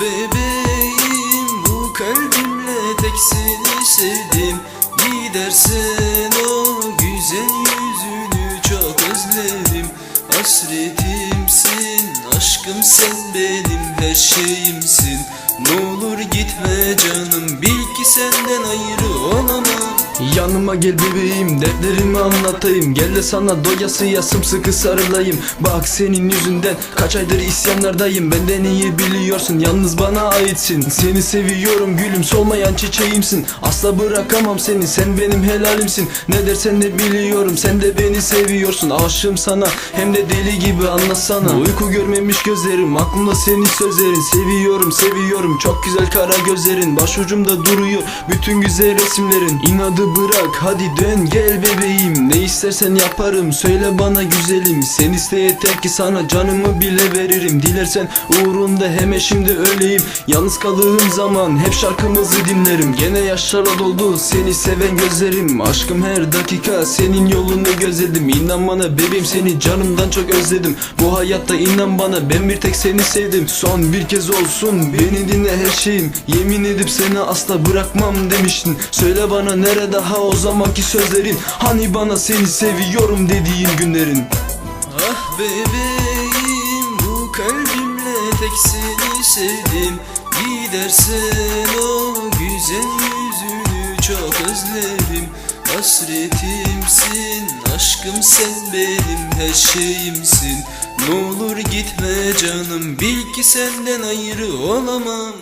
bebeğim bu kalbimle tek seni sevdim. Gidersen o güzel yüzünü çok özlerim Hasretimsin aşkım sen benim her şeyimsin. Ne olur gitme canım bil ki senden ayrı olamam Yanıma gel bebeğim dertlerimi anlatayım. Gel de sana doyasıya sımsıkı sarılayım. Bak senin yüzünden kaç aydır isyanlardayım. Benden iyi biliyorsun yalnız bana aitsin. Seni seviyorum gülüm solmayan çiçeğimsin. Asla bırakamam seni sen benim helalimsin. Ne dersen de biliyorum sen de beni seviyorsun. Aşığım sana hem de deli gibi anlasana. Uyku görmemiş gözlerim aklımda senin sözlerin. Seviyorum seviyorum çok güzel kara gözlerin. Başucumda duruyor bütün güzel resimlerin Bırak hadi dön gel bebeğim. Ne istersen yaparım söyle bana güzelim. Sen iste yeter ki sana canımı bile veririm. Dilersen uğrunda hemen şimdi öleyim. Yalnız kaldığım zaman hep şarkımızı dinlerim. Gene yaşlarla doldu seni seven gözlerim. Aşkım her dakika senin yolunu gözledim. İnan bana bebeğim seni canımdan çok özledim. Bu hayatta inan bana ben bir tek seni sevdim. Son bir kez olsun beni dinle her şeyim. Yemin edip seni asla bırakmam demiştin. Söyle bana nerede ha o zamanki sözlerin. Hani bana seni seviyorum dediğin günlerin. Ah bebeğim bu kalbimle tek seni sevdim. Gidersen o güzel yüzünü çok özlerim. Hasretimsin aşkım sen benim her şeyimsin. Ne olur gitme canım bil ki senden ayrı olamam